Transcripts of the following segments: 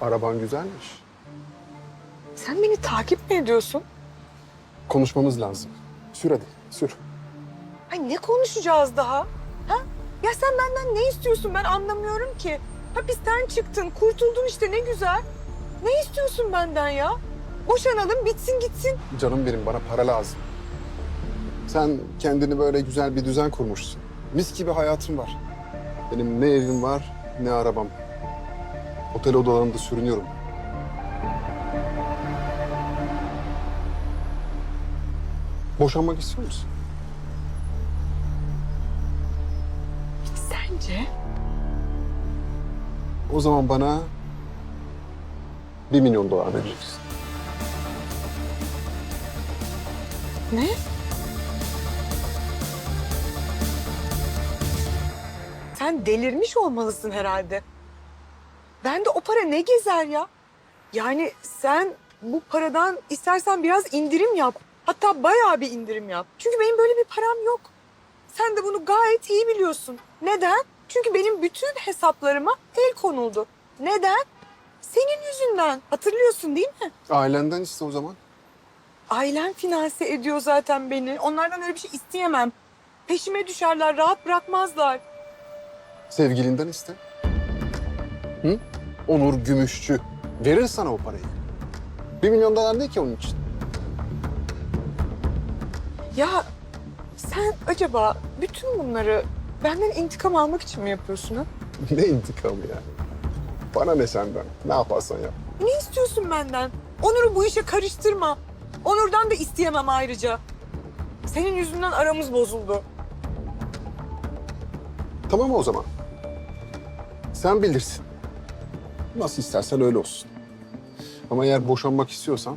Araban güzelmiş. Sen beni takip mi ediyorsun? Konuşmamız lazım. Sür hadi, sür. Ay ne konuşacağız daha? Ha? Ya sen benden ne istiyorsun ben anlamıyorum ki. Hapisten çıktın, kurtuldun işte ne güzel. Ne istiyorsun benden ya? Boşanalım, bitsin gitsin. Canım benim, bana para lazım. Sen kendini böyle güzel bir düzen kurmuşsun. Mis gibi hayatın var. Benim ne evim var, ne arabam. Otel odalarında sürünüyorum. Boşanmak istiyor musun? Sence? O zaman bana bir milyon dolar vereceksin. Ne? Sen delirmiş olmalısın herhalde. Ben de o para ne gezer ya? Yani sen bu paradan istersen biraz indirim yap. Hatta bayağı bir indirim yap. Çünkü benim böyle bir param yok. Sen de bunu gayet iyi biliyorsun. Neden? Çünkü benim bütün hesaplarıma el konuldu. Neden? Senin yüzünden. Hatırlıyorsun değil mi? Ailenden iste o zaman. Ailem finanse ediyor zaten beni. Onlardan öyle bir şey isteyemem. Peşime düşerler, rahat bırakmazlar. Sevgilinden iste. Hı? Onur Gümüşçü. Verir sana o parayı. Bir milyon dolar ne ki onun için? Ya sen acaba bütün bunları benden intikam almak için mi yapıyorsun ha? ne intikamı yani? Bana ne senden? Ne yaparsan yap. Ne istiyorsun benden? Onur'u bu işe karıştırma. Onur'dan da isteyemem ayrıca. Senin yüzünden aramız bozuldu. Tamam o zaman. Sen bilirsin. Nasıl istersen öyle olsun. Ama eğer boşanmak istiyorsan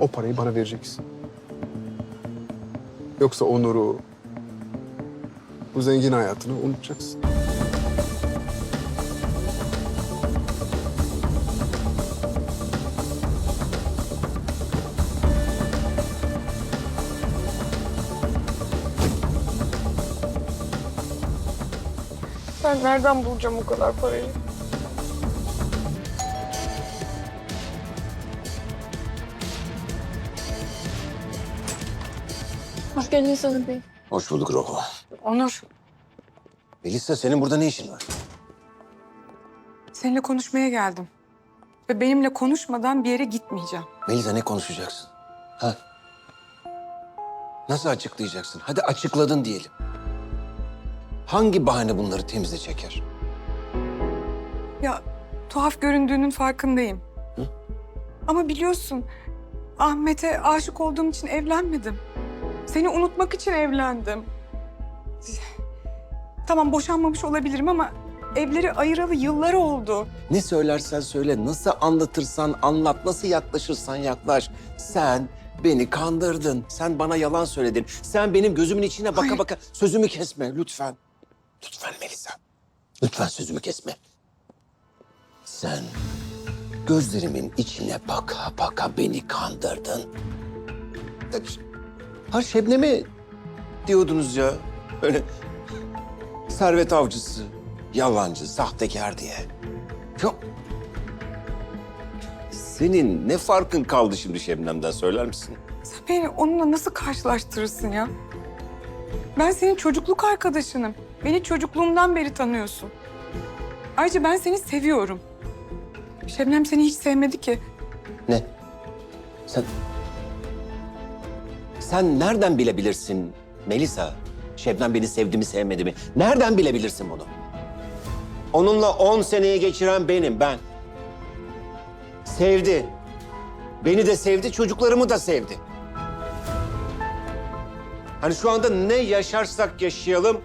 o parayı bana vereceksin. Yoksa Onur'u, bu zengin hayatını unutacaksın. Ben nereden bulacağım o kadar parayı? Hoş geldiniz Onur Bey. Hoş bulduk Roho. Onur, Melisa senin burada ne işin var? seninle konuşmaya geldim. Ve benimle konuşmadan bir yere gitmeyeceğim. Melisa ne konuşacaksın? Ha? Nasıl açıklayacaksın? Hadi açıkladın diyelim. Hangi bahane bunları temize çeker? Ya tuhaf göründüğünün farkındayım. Hı? Ama biliyorsun Ahmet'e aşık olduğum için evlenmedim. Seni unutmak için evlendim. Tamam boşanmamış olabilirim ama evleri ayıralı yıllar oldu. Ne söylersen söyle, nasıl anlatırsan anlat, nasıl yaklaşırsan yaklaş. Sen beni kandırdın. Sen bana yalan söyledin. Sen benim gözümün içine baka Hayır. baka sözümü kesme lütfen. Lütfen Melisa. Lütfen sözümü kesme. Sen gözlerimin içine baka baka beni kandırdın. Ha Şebnem'i diyordunuz ya. Öyle servet avcısı, yalancı, sahtekar diye. Yok. Senin ne farkın kaldı şimdi Şebnem'den söyler misin? Sen beni onunla nasıl karşılaştırırsın ya? Ben senin çocukluk arkadaşınım. Beni çocukluğumdan beri tanıyorsun. Ayrıca ben seni seviyorum. Şebnem seni hiç sevmedi ki. Ne? Sen... Sen nereden bilebilirsin Melisa? Şebnem beni sevdi mi sevmedi mi? Nereden bilebilirsin bunu? Onunla on seneyi geçiren benim, ben. Sevdi. Beni de sevdi, çocuklarımı da sevdi. Hani şu anda ne yaşarsak yaşayalım...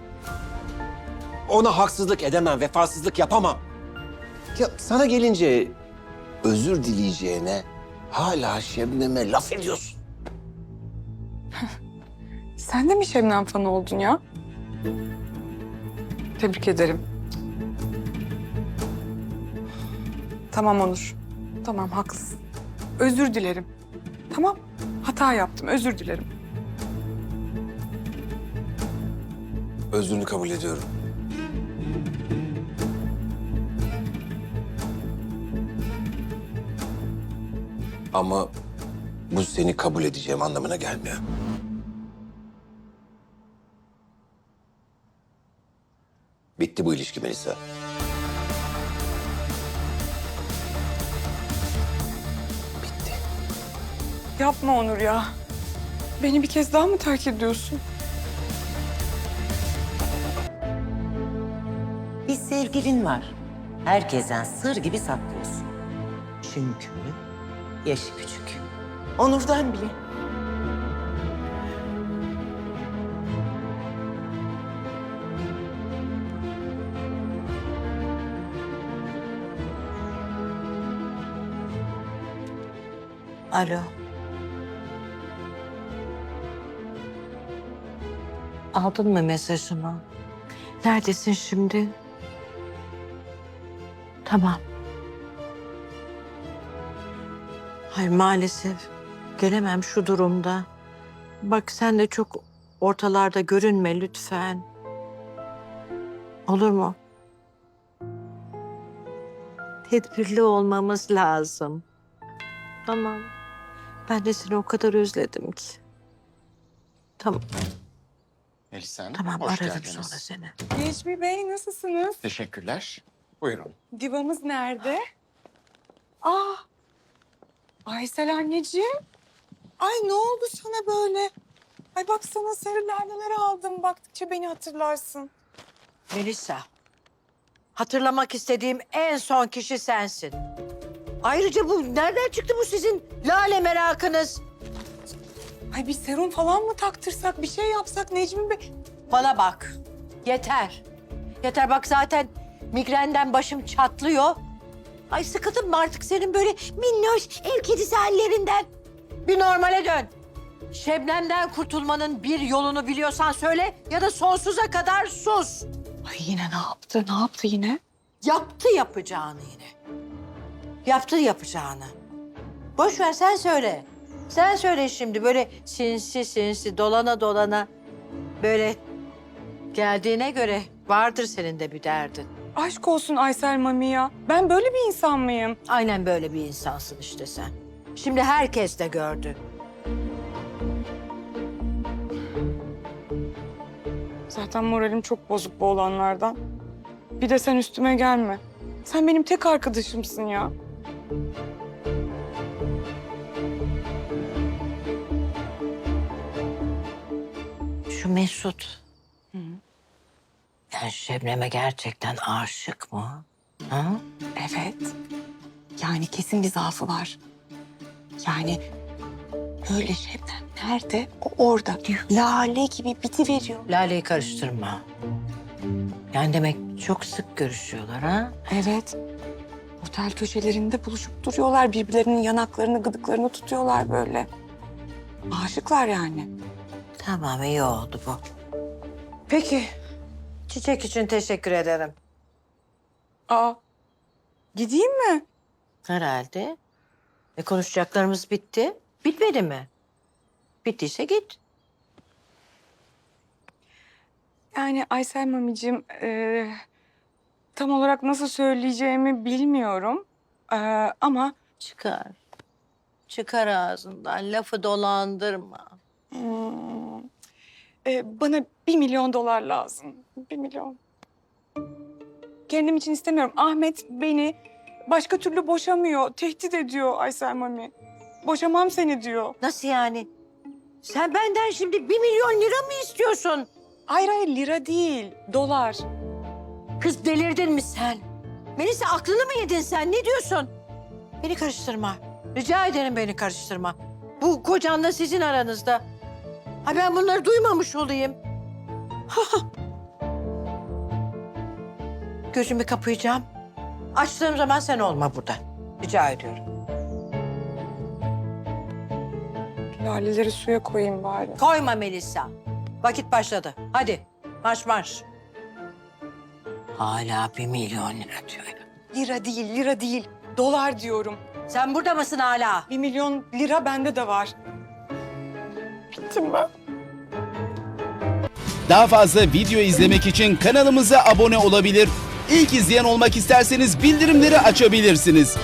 ...ona haksızlık edemem, vefasızlık yapamam. Ya sana gelince özür dileyeceğine hala Şebnem'e laf ediyorsun. Sen de mi Şebnem fanı oldun ya? Tebrik ederim. Tamam Onur. Tamam haklısın. Özür dilerim. Tamam. Hata yaptım. Özür dilerim. Özrünü kabul ediyorum. Ama bu seni kabul edeceğim anlamına gelmiyor. Bitti bu ilişki Melisa. Bitti. Yapma Onur ya. Beni bir kez daha mı terk ediyorsun? Bir sevgilin var. Herkesten sır gibi saklıyorsun. Çünkü yaşı küçük. Onur'dan bile. Alo. Aldın mı mesajımı? Neredesin şimdi? Tamam. Hayır maalesef gelemem şu durumda. Bak sen de çok ortalarda görünme lütfen. Olur mu? Tedbirli olmamız lazım. Tamam. Ben de seni o kadar özledim ki. Tamam, Hanım, tamam hoş ararım geldiniz. sonra seni. Necmi Bey nasılsınız? Teşekkürler. Buyurun. Divamız nerede? Aa! Aysel anneciğim. Ay ne oldu sana böyle? Ay bak sana sarı laleler aldım. Baktıkça beni hatırlarsın. Melisa, hatırlamak istediğim en son kişi sensin. Ayrıca bu nereden çıktı bu sizin lale merakınız? Ay bir serum falan mı taktırsak, bir şey yapsak Necmi Bey? Bana bak, yeter. Yeter bak zaten migrenden başım çatlıyor. Ay sıkıldım mı artık senin böyle minnoş ev kedisi hallerinden? Bir normale dön. Şebnem'den kurtulmanın bir yolunu biliyorsan söyle ya da sonsuza kadar sus. Ay yine ne yaptı? Ne yaptı yine? Yaptı yapacağını yine. Yaptı yapacağını. Boş ver sen söyle. Sen söyle şimdi böyle sinsi sinsi dolana dolana böyle geldiğine göre vardır senin de bir derdin. Aşk olsun Aysel Mami ya. Ben böyle bir insan mıyım? Aynen böyle bir insansın işte sen. Şimdi herkes de gördü. Zaten moralim çok bozuk bu olanlardan. Bir de sen üstüme gelme. Sen benim tek arkadaşımsın ya. Şu Mesut. Hı. Yani Şebnem'e gerçekten aşık mı? Ha? Evet. Yani kesin bir zaafı var. Yani öyle Şebnem nerede? O orada. Lale gibi biti veriyor. Lale'yi karıştırma. Yani demek çok sık görüşüyorlar ha? Evet. Otel köşelerinde buluşup duruyorlar. Birbirlerinin yanaklarını, gıdıklarını tutuyorlar böyle. Aşıklar yani. Tamam iyi oldu bu. Peki. Çiçek için teşekkür ederim. Aa. Gideyim mi? Herhalde. E konuşacaklarımız bitti. Bitmedi mi? Bittiyse git. Yani Aysel Mamicim, e, tam olarak nasıl söyleyeceğimi bilmiyorum. E, ama Çıkar. Çıkar ağzından. Lafı dolandırma. hmm, e, bana bir milyon dolar lazım. Bir milyon. Kendim için istemiyorum. Ahmet beni başka türlü boşamıyor. Tehdit ediyor Aysel Mami. Boşamam seni diyor. Nasıl yani? Sen benden şimdi bir milyon lira mı istiyorsun? Hayır hayır lira değil, dolar. Kız delirdin mi sen? Melisa aklını mı yedin sen? Ne diyorsun? Beni karıştırma. Rica ederim beni karıştırma. Bu kocanla sizin aranızda. Ha ben bunları duymamış olayım. Gözümü kapayacağım. Açtığım zaman sen olma burada. Rica ediyorum. Laleleri suya koyayım bari. Koyma Melisa. Vakit başladı. Hadi marş marş. Hala bir milyon lira diyor. Lira değil, lira değil. Dolar diyorum. Sen burada mısın hala? Bir milyon lira bende de var. Bittim ben. Daha fazla video izlemek için kanalımıza abone olabilir. İlk izleyen olmak isterseniz bildirimleri açabilirsiniz.